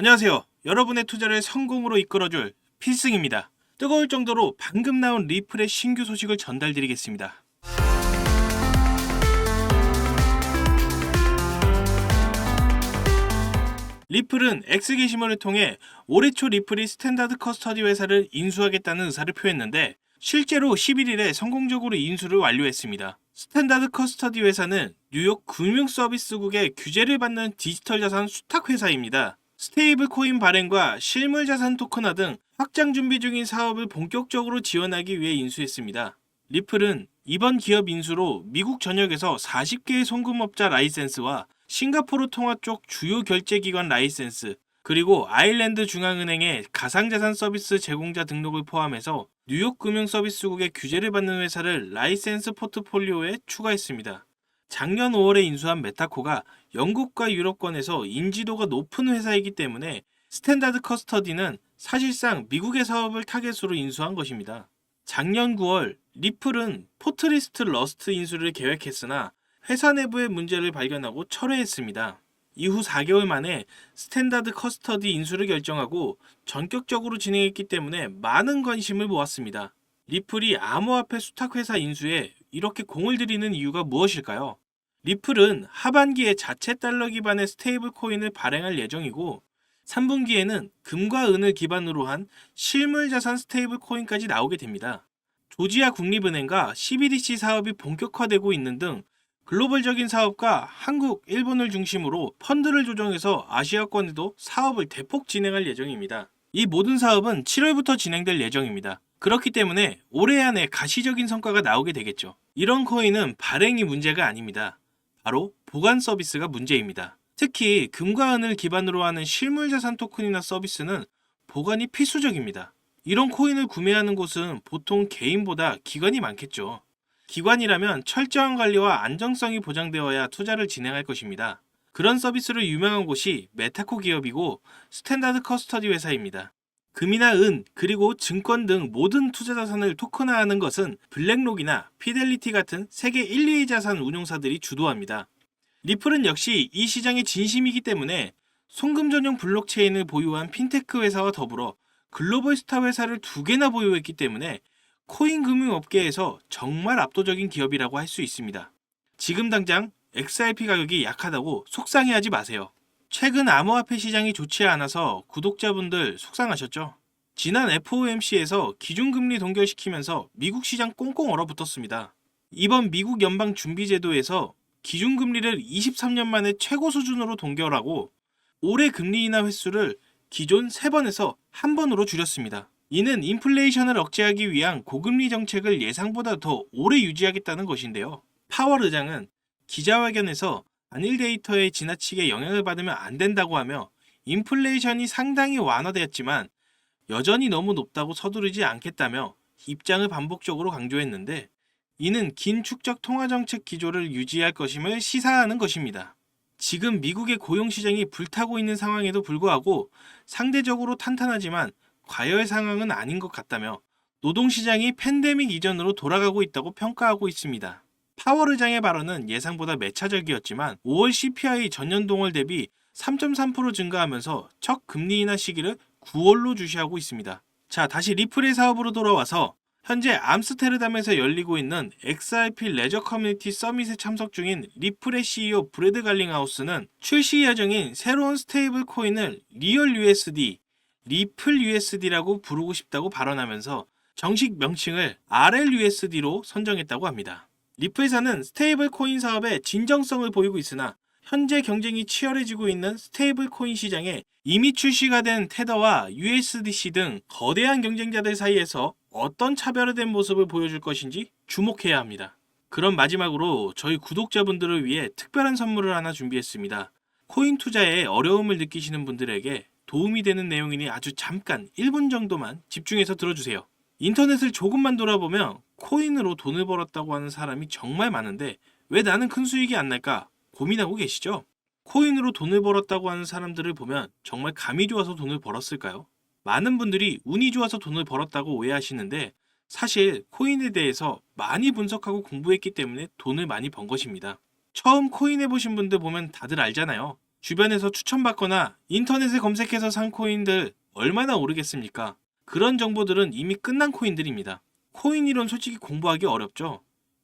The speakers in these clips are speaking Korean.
안녕하세요. 여러분의 투자를 성공으로 이끌어줄 필승입니다. 뜨거울 정도로 방금 나온 리플의 신규 소식을 전달드리겠습니다. 리플은 X 게시물을 통해 올해 초 리플이 스탠다드 커스터디 회사를 인수하겠다는 의사를 표했는데 실제로 11일에 성공적으로 인수를 완료했습니다. 스탠다드 커스터디 회사는 뉴욕 금융 서비스국의 규제를 받는 디지털 자산 수탁 회사입니다. 스테이블 코인 발행과 실물 자산 토큰화 등 확장 준비 중인 사업을 본격적으로 지원하기 위해 인수했습니다. 리플은 이번 기업 인수로 미국 전역에서 40개의 송금업자 라이센스와 싱가포르 통화 쪽 주요 결제기관 라이센스, 그리고 아일랜드 중앙은행의 가상자산 서비스 제공자 등록을 포함해서 뉴욕 금융서비스국의 규제를 받는 회사를 라이센스 포트폴리오에 추가했습니다. 작년 5월에 인수한 메타코가 영국과 유럽권에서 인지도가 높은 회사이기 때문에 스탠다드 커스터디는 사실상 미국의 사업을 타겟으로 인수한 것입니다. 작년 9월 리플은 포트리스트 러스트 인수를 계획했으나 회사 내부의 문제를 발견하고 철회했습니다. 이후 4개월 만에 스탠다드 커스터디 인수를 결정하고 전격적으로 진행했기 때문에 많은 관심을 모았습니다. 리플이 암호화폐 수탁회사 인수에 이렇게 공을 들이는 이유가 무엇일까요? 리플은 하반기에 자체 달러 기반의 스테이블 코인을 발행할 예정이고 3분기에는 금과 은을 기반으로 한 실물 자산 스테이블 코인까지 나오게 됩니다. 조지아 국립은행과 CBDC 사업이 본격화되고 있는 등 글로벌적인 사업과 한국, 일본을 중심으로 펀드를 조정해서 아시아권에도 사업을 대폭 진행할 예정입니다. 이 모든 사업은 7월부터 진행될 예정입니다. 그렇기 때문에 올해 안에 가시적인 성과가 나오게 되겠죠. 이런 코인은 발행이 문제가 아닙니다. 바로 보관 서비스가 문제입니다. 특히 금과 은을 기반으로 하는 실물 자산 토큰이나 서비스는 보관이 필수적입니다. 이런 코인을 구매하는 곳은 보통 개인보다 기관이 많겠죠. 기관이라면 철저한 관리와 안정성이 보장되어야 투자를 진행할 것입니다. 그런 서비스를 유명한 곳이 메타코 기업이고 스탠다드 커스터디 회사입니다. 금이나 은, 그리고 증권 등 모든 투자 자산을 토큰화하는 것은 블랙록이나 피델리티 같은 세계 1, 2위 자산 운용사들이 주도합니다. 리플은 역시 이 시장의 진심이기 때문에 송금 전용 블록체인을 보유한 핀테크 회사와 더불어 글로벌 스타 회사를 두 개나 보유했기 때문에 코인 금융 업계에서 정말 압도적인 기업이라고 할 수 있습니다. 지금 당장 XRP 가격이 약하다고 속상해하지 마세요. 최근 암호화폐 시장이 좋지 않아서 구독자분들 속상하셨죠? 지난 FOMC에서 기준금리 동결시키면서 미국 시장 꽁꽁 얼어붙었습니다. 이번 미국 연방준비제도에서 기준금리를 23년 만에 최고 수준으로 동결하고 올해 금리 인하 횟수를 기존 3번에서 1번으로 줄였습니다. 이는 인플레이션을 억제하기 위한 고금리 정책을 예상보다 더 오래 유지하겠다는 것인데요. 파월 의장은 기자회견에서 안일 데이터에 지나치게 영향을 받으면 안 된다고 하며 인플레이션이 상당히 완화되었지만 여전히 너무 높다고 서두르지 않겠다며 입장을 반복적으로 강조했는데 이는 긴 축적 통화정책 기조를 유지할 것임을 시사하는 것입니다. 지금 미국의 고용시장이 불타고 있는 상황에도 불구하고 상대적으로 탄탄하지만 과열 상황은 아닌 것 같다며 노동시장이 팬데믹 이전으로 돌아가고 있다고 평가하고 있습니다. 파월 의장의 발언은 예상보다 매차적이었지만 5월 CPI 전년 동월 대비 3.3% 증가하면서 첫 금리 인하 시기를 9월로 주시하고 있습니다. 자, 다시 리플의 사업으로 돌아와서 현재 암스테르담에서 열리고 있는 XRP 레저 커뮤니티 서밋에 참석 중인 리플의 CEO 브래드 갈링하우스는 출시 예정인 새로운 스테이블 코인을 리얼 USD, 리플 USD라고 부르고 싶다고 발언하면서 정식 명칭을 RLUSD로 선정했다고 합니다. 리플사는 스테이블 코인 사업에 진정성을 보이고 있으나 현재 경쟁이 치열해지고 있는 스테이블 코인 시장에 이미 출시가 된 테더와 USDC 등 거대한 경쟁자들 사이에서 어떤 차별화된 모습을 보여줄 것인지 주목해야 합니다. 그럼 마지막으로 저희 구독자분들을 위해 특별한 선물을 하나 준비했습니다. 코인 투자에 어려움을 느끼시는 분들에게 도움이 되는 내용이니 아주 잠깐 1분 정도만 집중해서 들어주세요. 인터넷을 조금만 돌아보면 코인으로 돈을 벌었다고 하는 사람이 정말 많은데 왜 나는 큰 수익이 안 날까 고민하고 계시죠? 코인으로 돈을 벌었다고 하는 사람들을 보면 정말 감이 좋아서 돈을 벌었을까요? 많은 분들이 운이 좋아서 돈을 벌었다고 오해하시는데 사실 코인에 대해서 많이 분석하고 공부했기 때문에 돈을 많이 번 것입니다. 처음 코인 해보신 분들 보면 다들 알잖아요. 주변에서 추천받거나 인터넷에 검색해서 산 코인들 얼마나 오르겠습니까? 그런 정보들은 이미 끝난 코인들입니다. 코인 이론 솔직히 공부하기 어렵죠.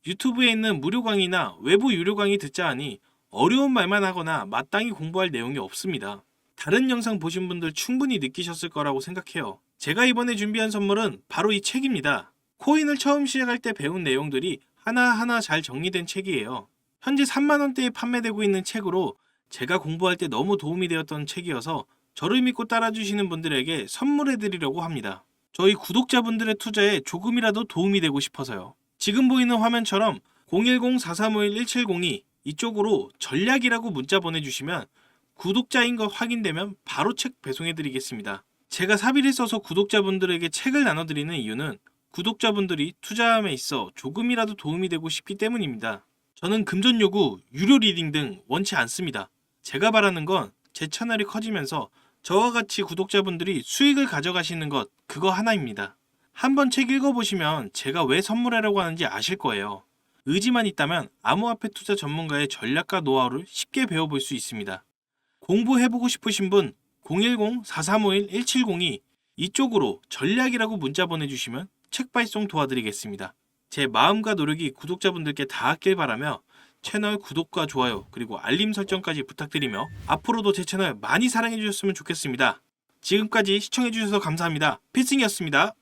유튜브에 있는 무료 강의나 외부 유료 강의 듣자 하니 어려운 말만 하거나 마땅히 공부할 내용이 없습니다. 다른 영상 보신 분들 충분히 느끼셨을 거라고 생각해요. 제가 이번에 준비한 선물은 바로 이 책입니다. 코인을 처음 시작할 때 배운 내용들이 하나하나 잘 정리된 책이에요. 현재 3만원대에 판매되고 있는 책으로 제가 공부할 때 너무 도움이 되었던 책이어서 저를 믿고 따라주시는 분들에게 선물해 드리려고 합니다. 저희 구독자분들의 투자에 조금이라도 도움이 되고 싶어서요. 지금 보이는 화면처럼 010-4351-1702 이쪽으로 전략이라고 문자 보내주시면 구독자인 거 확인되면 바로 책 배송해 드리겠습니다. 제가 사비를 써서 구독자분들에게 책을 나눠드리는 이유는 구독자분들이 투자함에 있어 조금이라도 도움이 되고 싶기 때문입니다. 저는 금전 요구, 유료 리딩 등 원치 않습니다. 제가 바라는 건 제 채널이 커지면서 저와 같이 구독자분들이 수익을 가져가시는 것 그거 하나입니다. 한번 책 읽어보시면 제가 왜 선물하려고 하는지 아실 거예요. 의지만 있다면 암호화폐 투자 전문가의 전략과 노하우를 쉽게 배워볼 수 있습니다. 공부해보고 싶으신 분 010-4351-1702 이쪽으로 전략이라고 문자 보내주시면 책 발송 도와드리겠습니다. 제 마음과 노력이 구독자분들께 닿았길 바라며 채널 구독과 좋아요 그리고 알림 설정까지 부탁드리며 앞으로도 제 채널 많이 사랑해 주셨으면 좋겠습니다. 지금까지 시청해 주셔서 감사합니다. 필승이었습니다.